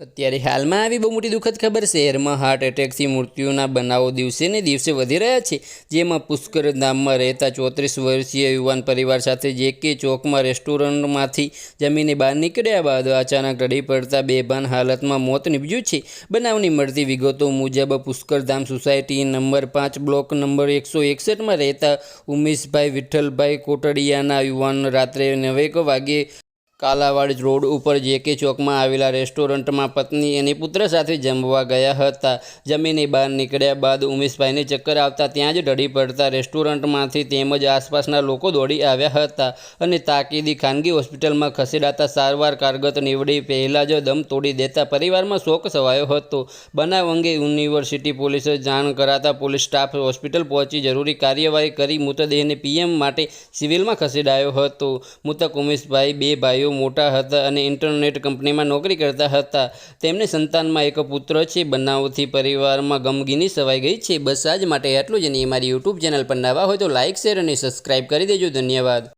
અત્યારે હાલમાં આવી બહુ મોટી દુઃખદ ખબર શહેરમાં હાર્ટ એટેકથી મૃત્યુના બનાવો દિવસે ને દિવસે વધી રહ્યા છે. જેમાં પુષ્કર ધામમાં રહેતા ચોત્રીસ વર્ષીય યુવાન પરિવાર સાથે જે કે ચોકમાં રેસ્ટોરન્ટમાંથી જમીને બહાર નીકળ્યા બાદ અચાનક રડી પડતા બેભાન હાલતમાં મોત નીપજ્યું છે. બનાવની મળતી વિગતો મુજબ પુષ્કરધામ સોસાયટી નંબર પાંચ બ્લોક નંબર એકસો એકસઠમાં રહેતા ઉમેશભાઈ વિઠ્ઠલભાઈ કોટડિયાના યુવાન રાત્રે નવેક વાગે કાલાવાડ રોડ ઉપર જેકે ચોકમાં આવેલા રેસ્ટોરન્ટમાં પત્ની અને પુત્ર સાથે જમવા ગયા હતા. જમીને બહાર નીકળ્યા બાદ ઉમેશભાઈને ચક્કર આવતા ત્યાં જ ઢળી પડતા રેસ્ટોરન્ટમાંથી તેમજ આસપાસના લોકો દોડી આવ્યા હતા અને તાકીદી ખાનગી હોસ્પિટલમાં ખસેડાતા સારવાર કારગત નીવડી પહેલાં જ દમ તોડી દેતા પરિવારમાં શોક સવાયો હતો. બનાવ અંગે યુનિવર્સિટી પોલીસે જાણ કરાતા પોલીસ સ્ટાફ હોસ્પિટલ પહોંચી જરૂરી કાર્યવાહી કરી મૃતદેહને પીએમ માટે સિવિલમાં ખસેડાયો હતો. મૃતક ઉમેશભાઈ બે ભાઈઓ મોટા હતા અને ઇન્ટરનેટ કંપનીમાં નોકરી કરતા હતા. તેમને સંતાનમાં એક પુત્ર છે. બનાવથી પરિવારમાં ગમગીની સવાઈ ગઈ છે. બસ આજ માટે આટલું જ નહીં અમારી યુટ્યુબ ચેનલ પર નવા હોય તો લાઇક શેર અને સબસ્ક્રાઇબ કરી દેજો. ધન્યવાદ.